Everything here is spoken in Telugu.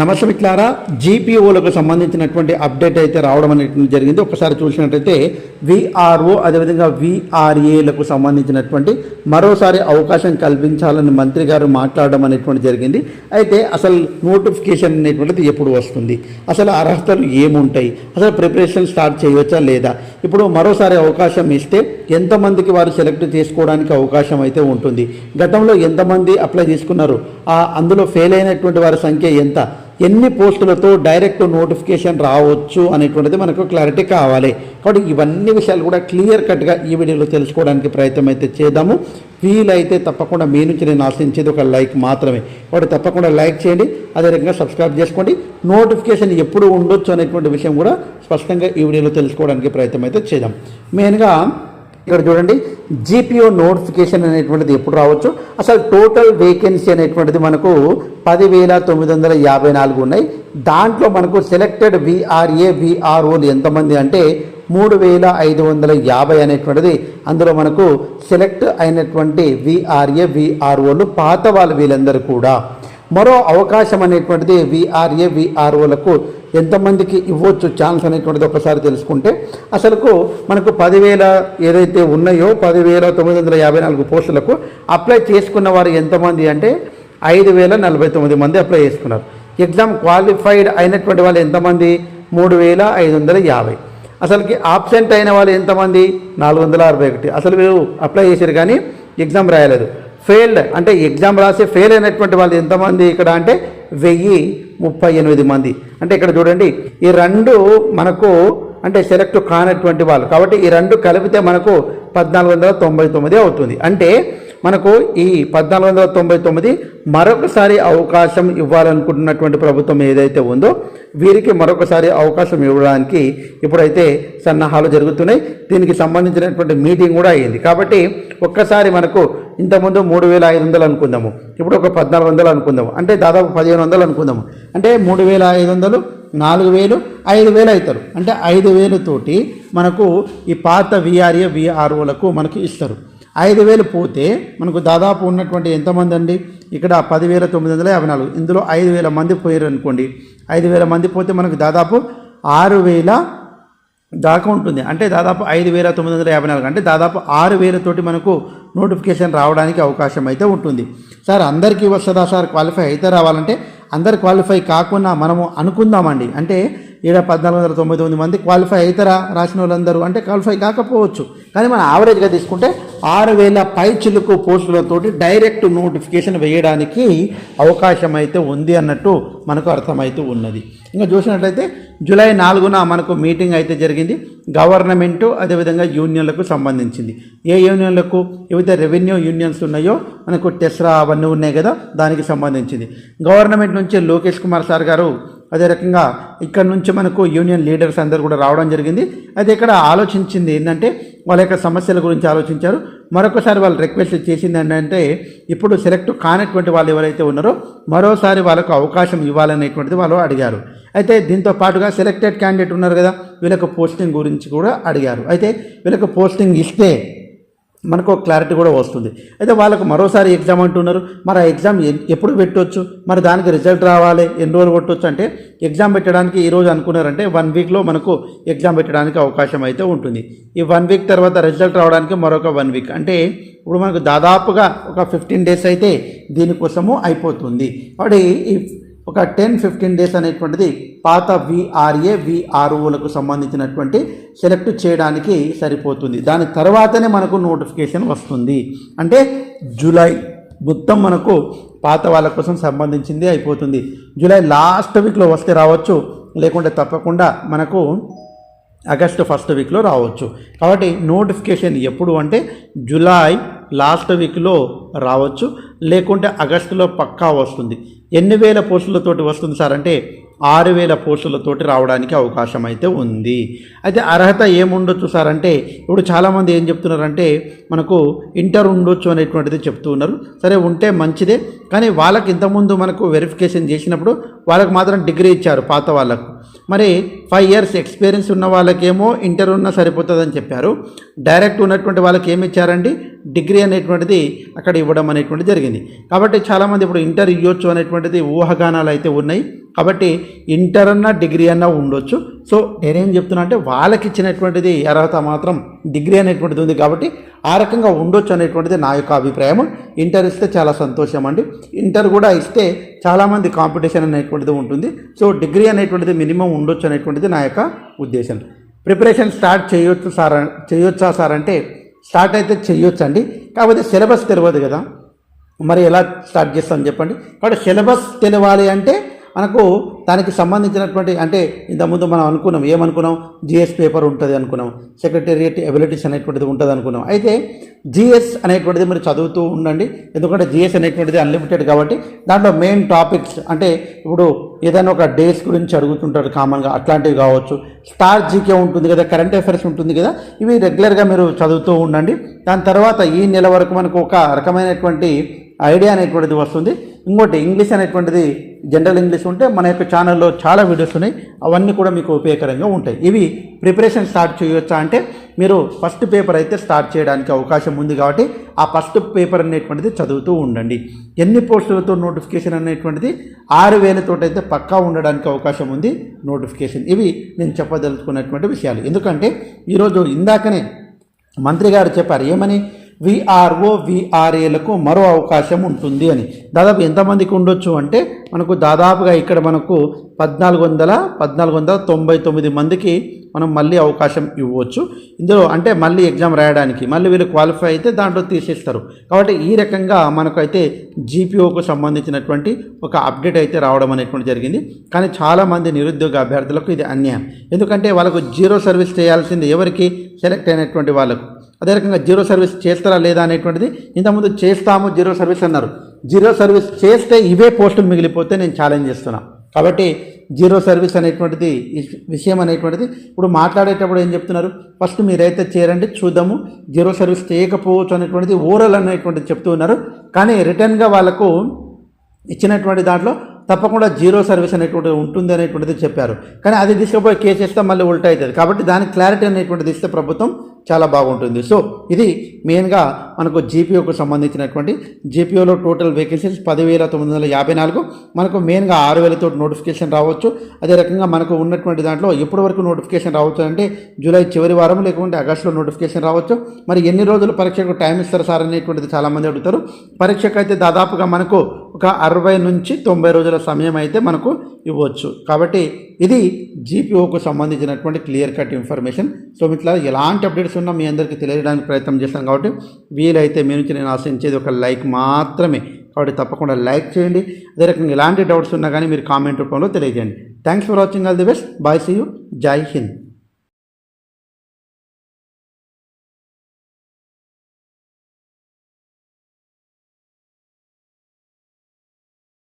నమస్తే మిత్రులారా జీపీఓలకు సంబంధించినటువంటి అప్డేట్ అయితే రావడం అనేటువంటి జరిగింది. ఒకసారి చూసినట్టయితే విఆర్ఓ అదేవిధంగా విఆర్ఏలకు సంబంధించినటువంటి మరోసారి అవకాశం కల్పించాలని మంత్రి గారు మాట్లాడడం అనేటువంటి జరిగింది. అయితే అసలు నోటిఫికేషన్ అనేటువంటిది ఎప్పుడు వస్తుంది? అసలు అర్హతలు ఏముంటాయి? అసలు ప్రిపరేషన్ స్టార్ట్ చేయవచ్చా లేదా? ఇప్పుడు మరోసారి అవకాశం ఇస్తే ఎంతమందికి వారు సెలెక్ట్ చేసుకోవడానికి అవకాశం అయితే ఉంటుంది? గతంలో ఎంతమంది అప్లై చేసుకున్నారు ఆ అందులో ఫెయిల్ అయినటువంటి వారి సంఖ్య ఎంత? ఎన్ని పోస్టులతో డైరెక్ట్ నోటిఫికేషన్ రావచ్చు అనేటువంటిది మనకు క్లారిటీ కావాలి. కాబట్టి ఇవన్నీ విషయాలు కూడా క్లియర్ కట్గా ఈ వీడియోలో తెలుసుకోవడానికి ప్రయత్నం అయితే చేద్దాము. వీలైతే తప్పకుండా మీ నుంచి నేను ఆశించేది ఒక లైక్ మాత్రమే. కాబట్టి తప్పకుండా లైక్ చేయండి అదే రకంగా సబ్స్క్రైబ్ చేసుకోండి. నోటిఫికేషన్ ఎప్పుడు ఉండొచ్చు అనేటువంటి విషయం కూడా స్పష్టంగా ఈ వీడియోలో తెలుసుకోవడానికి ప్రయత్నం అయితే చేద్దాం. మెయిన్గా ఇక్కడ చూడండి జీపీఓ నోటిఫికేషన్ అనేటువంటిది ఎప్పుడు రావచ్చు? అసలు టోటల్ వేకెన్సీ అనేటువంటిది మనకు పదివేల తొమ్మిది వందల యాభై నాలుగు ఉన్నాయి. దాంట్లో మనకు సెలెక్టెడ్ విఆర్ఏ విఆర్ఓలు ఎంతమంది అంటే మూడు వేల ఐదు వందల యాభై అనేటువంటిది. అందులో మనకు సెలెక్ట్ అయినటువంటి విఆర్ఏ విఆర్ఓలు పాత వాళ్ళు వీళ్ళందరూ కూడా. మరో అవకాశం అనేటువంటిది విఆర్ఏ విఆర్ఓలకు ఎంతమందికి ఇవ్వచ్చు ఛాన్స్ అనేటువంటిది ఒకసారి తెలుసుకుంటే అసలుకు మనకు పదివేల ఏదైతే ఉన్నాయో పదివేల తొమ్మిది వందల యాభై నాలుగు పోస్టులకు అప్లై చేసుకున్న వారు ఎంతమంది అంటే ఐదు వేల నలభై తొమ్మిది మంది అప్లై చేసుకున్నారు. ఎగ్జామ్ క్వాలిఫైడ్ అయినటువంటి వాళ్ళు ఎంతమంది? మూడు వేల ఐదు వందల యాభై. అసలుకి ఆబ్సెంట్ అయిన వాళ్ళు ఎంతమంది? నాలుగు వందల అరవై ఒకటి. అసలు వీరు అప్లై చేశారు కానీ ఎగ్జామ్ రాయలేదు. ఫెయిల్డ్ అంటే ఎగ్జామ్ రాసి ఫెయిల్ అయినటువంటి వాళ్ళు ఎంతమంది ఇక్కడ అంటే వెయ్యి ముప్పై ఎనిమిది మంది. అంటే ఇక్కడ చూడండి ఈ రెండు మనకు అంటే సెలెక్ట్ కానటువంటి వాళ్ళు. కాబట్టి ఈ రెండు కలిపితే మనకు పద్నాలుగు వందల తొంభై తొమ్మిది అవుతుంది. అంటే మనకు ఈ పద్నాలుగు వందల తొంభై తొమ్మిది మరొకసారి అవకాశం ఇవ్వాలనుకుంటున్నటువంటి ప్రభుత్వం ఏదైతే ఉందో వీరికి మరొకసారి అవకాశం ఇవ్వడానికి ఇప్పుడైతే సన్నాహాలు జరుగుతున్నాయి. దీనికి సంబంధించినటువంటి మీటింగ్ కూడా అయ్యింది కాబట్టి ఒక్కసారి మనకు ఇంతకుముందు మూడు వేల ఐదు వందలు అనుకుందాము. ఇప్పుడు ఒక పద్నాలుగు వందలు అనుకుందాము. అంటే దాదాపు పదిహేను వందలు అనుకుందాము. అంటే మూడు వేల ఐదు వందలు నాలుగు వేలు ఐదు వేలు అవుతారు. అంటే ఐదు వేలుతోటి మనకు ఈ పాత విఆర్ఏ విఆర్ఓలకు మనకు ఇస్తారు. ఐదు వేలు పోతే మనకు దాదాపు ఉన్నటువంటి ఎంతమంది అండి? ఇక్కడ పదివేల తొమ్మిది వందల యాభై నాలుగు. ఇందులో ఐదు వేల మంది పోయారు అనుకోండి ఐదు వేల మంది పోతే మనకు దాదాపు ఆరు వేల దాకా ఉంటుంది. అంటే దాదాపు ఐదు వేల తొమ్మిది వందల యాభై నాలుగు. అంటే దాదాపు ఆరు వేలతోటి మనకు నోటిఫికేషన్ రావడానికి అవకాశం అయితే ఉంటుంది. సార్ అందరికీ వస్తుందా సార్ క్వాలిఫై అయితే రావాలంటే అందరు క్వాలిఫై కాకుండా మనము అనుకుందామండి. అంటే ఈడ పద్నాలుగు వందల తొంభై తొమ్మిది మంది క్వాలిఫై అవుతారా రాసిన వాళ్ళందరూ. అంటే క్వాలిఫై కాకపోవచ్చు. కానీ మనం యావరేజ్గా తీసుకుంటే ఆరు వేల పై చిలుకు పోస్టులతోటి డైరెక్ట్ నోటిఫికేషన్ వేయడానికి అవకాశం అయితే ఉంది అన్నట్టు మనకు అర్థమైతే ఉన్నది. ఇంకా చూసినట్లయితే జూలై నాలుగున మనకు మీటింగ్ అయితే జరిగింది. గవర్నమెంటు అదేవిధంగా యూనియన్లకు సంబంధించింది. ఏ యూనియన్లకు? ఏవైతే రెవెన్యూ యూనియన్స్ ఉన్నాయో మనకు టెస్రా అవన్నీ ఉన్నాయి కదా దానికి సంబంధించింది. గవర్నమెంట్ నుంచి లోకేష్ కుమార్ సార్ గారు అదే రకంగా ఇక్కడ నుంచి మనకు యూనియన్ లీడర్స్ అందరూ కూడా రావడం జరిగింది. అయితే ఇక్కడ ఆలోచించింది ఏంటంటే వాళ్ళ యొక్క సమస్యల గురించి ఆలోచించారు. మరొకసారి వాళ్ళు రిక్వెస్ట్ చేసింది ఏంటంటే ఇప్పుడు సెలెక్ట్ కానటువంటి వాళ్ళు ఎవరైతే ఉన్నారో మరోసారి వాళ్ళకు అవకాశం ఇవ్వాలనేటువంటిది వాళ్ళు అడిగారు. అయితే దీంతో పాటుగా సెలెక్టెడ్ క్యాండిడేట్ ఉన్నారు కదా వీళ్ళకు పోస్టింగ్ గురించి కూడా అడిగారు. అయితే వీళ్ళకు పోస్టింగ్ ఇస్తే మనకు క్లారిటీ కూడా వస్తుంది. అయితే వాళ్ళకు మరోసారి ఎగ్జామ్ అంటున్నారు. మరి ఆ ఎగ్జామ్ ఎప్పుడు పెట్టవచ్చు మరి దానికి రిజల్ట్ రావాలి? ఎన్ని రోజులు కొట్టవచ్చు అంటే ఎగ్జామ్ పెట్టడానికి ఈరోజు అనుకున్నారంటే వన్ వీక్లో మనకు ఎగ్జామ్ పెట్టడానికి అవకాశం అయితే ఉంటుంది. ఈ వన్ వీక్ తర్వాత రిజల్ట్ రావడానికి మరొక వన్ వీక్ అంటే ఇప్పుడు మనకు దాదాపుగా ఒక ఫిఫ్టీన్ డేస్ అయితే దీనికోసము అయిపోతుంది. కాబట్టి ఈ ఒక టెన్ ఫిఫ్టీన్ డేస్ అనేటువంటిది పాత విఆర్ఏ విఆర్ఓలకు సంబంధించినటువంటి సెలెక్ట్ చేయడానికి సరిపోతుంది. దాని తర్వాతనే మనకు నోటిఫికేషన్ వస్తుంది. అంటే జూలై మొత్తం మనకు పాత వాళ్ళ కోసం సంబంధించింది అయిపోతుంది. జూలై లాస్ట్ వీక్లో వస్తే రావచ్చు. లేకుంటే తప్పకుండా మనకు ఆగస్టు ఫస్ట్ వీక్లో రావచ్చు. కాబట్టి నోటిఫికేషన్ ఎప్పుడు అంటే జూలై లాస్ట్ వీక్లో రావచ్చు లేకుంటే ఆగస్టులో పక్కా వస్తుంది. ఎన్ని వేల పోస్టులతోటి వస్తుంది సార్ అంటే ఆరు వేల పోస్టులతోటి రావడానికి అవకాశం అయితే ఉంది. అయితే అర్హత ఏముండొచ్చు సార్ అంటే ఇప్పుడు చాలామంది ఏం చెప్తున్నారంటే మనకు ఇంటర్ ఉండొచ్చు అనేటువంటిది చెప్తూ ఉన్నారు. సరే ఉంటే మంచిదే కానీ వాళ్ళకి ఇంతకుముందు మనకు వెరిఫికేషన్ చేసినప్పుడు వాళ్ళకి మాత్రం డిగ్రీ ఇచ్చారు పాత వాళ్ళకు. మరి ఫైవ్ ఇయర్స్ ఎక్స్పీరియన్స్ ఉన్న వాళ్ళకేమో ఇంటర్ ఉన్నా సరిపోతుందని చెప్పారు. డైరెక్ట్ ఉన్నటువంటి వాళ్ళకి ఏమి ఇచ్చారండి? డిగ్రీ అనేటువంటిది అక్కడ ఇవ్వడం అనేటువంటిది జరిగింది. కాబట్టి చాలామంది ఇప్పుడు ఇంటర్ ఇవ్వచ్చు అనేటువంటిది ఊహాగానాలు అయితే ఉన్నాయి. కాబట్టి ఇంటర్ అన్నా డిగ్రీ అన్నా ఉండొచ్చు. సో నేనేం చెప్తున్నా అంటే వాళ్ళకి ఇచ్చినటువంటిది అర్హత మాత్రం డిగ్రీ అనేటువంటిది ఉంది కాబట్టి ఆ రకంగా ఉండొచ్చు అనేటువంటిది నా యొక్క అభిప్రాయం ఇంటర్ ఇస్తే చాలా సంతోషం అండి. ఇంటర్ కూడా ఇస్తే చాలామంది కాంపిటీషన్ అనేటువంటిది ఉంటుంది. సో డిగ్రీ అనేటువంటిది మినిమం ఉండొచ్చు అనేటువంటిది నా యొక్క ఉద్దేశం. ప్రిపరేషన్ స్టార్ట్ చేయొచ్చు సార్ చేయొచ్చా సార్ అంటే స్టార్ట్ అయితే చేయొచ్చు అండి కాకపోతే సిలబస్ తెలియదు కదా. మరి ఎలా స్టార్ట్ చేస్తాం చెప్పండి. కాబట్టి సిలబస్ తెలవాలి అంటే మనకు దానికి సంబంధించినటువంటి అంటే ఇంతకుముందు మనం అనుకున్నాం ఏమనుకున్నాం? జిఎస్ పేపర్ ఉంటుంది అనుకున్నాం సెక్రటేరియట్ ఎబిలిటీస్ అనేటువంటిది ఉంటుంది అనుకున్నాం. అయితే జిఎస్ అనేటువంటిది మీరు చదువుతూ ఉండండి. ఎందుకంటే జిఎస్ అనేటువంటిది అన్లిమిటెడ్ కాబట్టి దాంట్లో మెయిన్ టాపిక్స్ అంటే ఇప్పుడు ఏదైనా ఒక డేస్ గురించి అడుగుతుంటారు కామన్గా అట్లాంటివి కావచ్చు. స్టార్ జీకే ఉంటుంది కదా కరెంట్ అఫైర్స్ ఉంటుంది కదా ఇవి రెగ్యులర్గా మీరు చదువుతూ ఉండండి. దాని తర్వాత ఈ నెల వరకు మనకు ఒక రకమైనటువంటి ఐడియా అనేటువంటిది వస్తుంది. ఇంకోటి ఇంగ్లీష్ అనేటువంటిది జనరల్ ఇంగ్లీష్ ఉంటే మన యొక్క ఛానల్లో చాలా వీడియోస్ ఉన్నాయి. అవన్నీ కూడా మీకు ఉపయోగకరంగా ఉంటాయి. ఇవి ప్రిపరేషన్ స్టార్ట్ చేయొచ్చా అంటే మీరు ఫస్ట్ పేపర్ అయితే స్టార్ట్ చేయడానికి అవకాశం ఉంది కాబట్టి ఆ ఫస్ట్ పేపర్ అనేటువంటిది చదువుతూ ఉండండి. ఎన్ని పోస్టులతో నోటిఫికేషన్ అనేటువంటిది? ఆరు వేలతో అయితే పక్కా ఉండడానికి అవకాశం ఉంది నోటిఫికేషన్ ఇవి నేను చెప్పదలుచుకున్నటువంటి విషయాలు. ఎందుకంటే ఈరోజు ఇందాకనే మంత్రి గారు చెప్పారు ఏమని? విఆర్ఓ విఆర్ఏలకు మరో అవకాశం ఉంటుంది అని. దాదాపు ఎంతమందికి ఉండొచ్చు అంటే మనకు దాదాపుగా ఇక్కడ మనకు పద్నాలుగు వందల పద్నాలుగు వందల తొంభై తొమ్మిది మందికి మనం మళ్ళీ అవకాశం ఇవ్వచ్చు. ఇందులో అంటే మళ్ళీ ఎగ్జామ్ రాయడానికి మళ్ళీ వీళ్ళు క్వాలిఫై అయితే దాంట్లో తీసేస్తారు. కాబట్టి ఈ రకంగా మనకైతే జీపీఓకు సంబంధించినటువంటి ఒక అప్డేట్ అయితే రావడం అనేటువంటి జరిగింది. కానీ చాలామంది నిరుద్యోగ అభ్యర్థులకు ఇది అన్యాయం. ఎందుకంటే వాళ్ళకు జీరో సర్వీస్ చేయాల్సింది ఎవరికి? సెలెక్ట్ అయినటువంటి వాళ్ళకు. అదే రకంగా జీరో సర్వీస్ చేస్తారా లేదా అనేటువంటిది ఇంతకుముందు చేస్తాము జీరో సర్వీస్ అన్నారు. జీరో సర్వీస్ చేస్తే ఇవే పోస్టులు మిగిలిపోతే నేను ఛాలెంజ్ చేస్తున్నా. కాబట్టి జీరో సర్వీస్ అనేటువంటిది విషయం అనేటువంటిది ఇప్పుడు మాట్లాడేటప్పుడు ఏం చెప్తున్నారు? ఫస్ట్ మీరైతే చేరండి చూద్దాము. జీరో సర్వీస్ చేయకపోవచ్చు అనేటువంటిది ఓరల్ అనేటువంటిది చెప్తూ ఉన్నారు. కానీ రిటర్న్గా వాళ్ళకు ఇచ్చినటువంటి దాంట్లో తప్పకుండా జీరో సర్వీస్ అనేటువంటిది ఉంటుంది అనేటువంటిది చెప్పారు. కానీ అది తీసుకుపోయి కేసు ఇస్తే మళ్ళీ ఉల్టా అవుతుంది. కాబట్టి దానికి క్లారిటీ అనేటువంటిది ఇస్తే ప్రభుత్వం చాలా బాగుంటుంది. సో ఇది మెయిన్గా మనకు జీపీఓకు సంబంధించినటువంటి జీపీఓలో టోటల్ వేకెన్సీస్ పదివేల తొమ్మిది వందల యాభై నాలుగు. మనకు మెయిన్గా ఆరు వేలతో నోటిఫికేషన్ రావచ్చు. అదే రకంగా మనకు ఉన్నటువంటి దాంట్లో ఎప్పటి వరకు నోటిఫికేషన్ రావచ్చు అంటే జూలై చివరి వారం లేకుంటే ఆగస్టులో నోటిఫికేషన్ రావచ్చు. మరి ఎన్ని రోజులు పరీక్షకు టైం ఇస్తారు సార్ అనేటువంటిది చాలామంది అడుగుతారు. పరీక్షకు అయితే దాదాపుగా మనకు ఒక అరవై నుంచి తొంభై రోజుల సమయం అయితే మనకు ఇవ్వచ్చు. కాబట్టి ఇది జీపీఓకు సంబంధించినటువంటి క్లియర్ కట్ ఇన్ఫర్మేషన్. సో మిత్రుల ఎలాంటి అప్డేట్స్ ఉన్నా మీ అందరికీ తెలియడానికి ప్రయత్నం చేస్తాను కాబట్టి వీలైతే మీ నుంచి నేను ఆశించేది ఒక లైక్ మాత్రమే. కాబట్టి తప్పకుండా లైక్ చేయండి. అదే రకంగా ఎలాంటి డౌట్స్ ఉన్నా కానీ మీరు కామెంట్ రూపంలో తెలియజేయండి. Thanks for watching all the best bye see you Jai Hind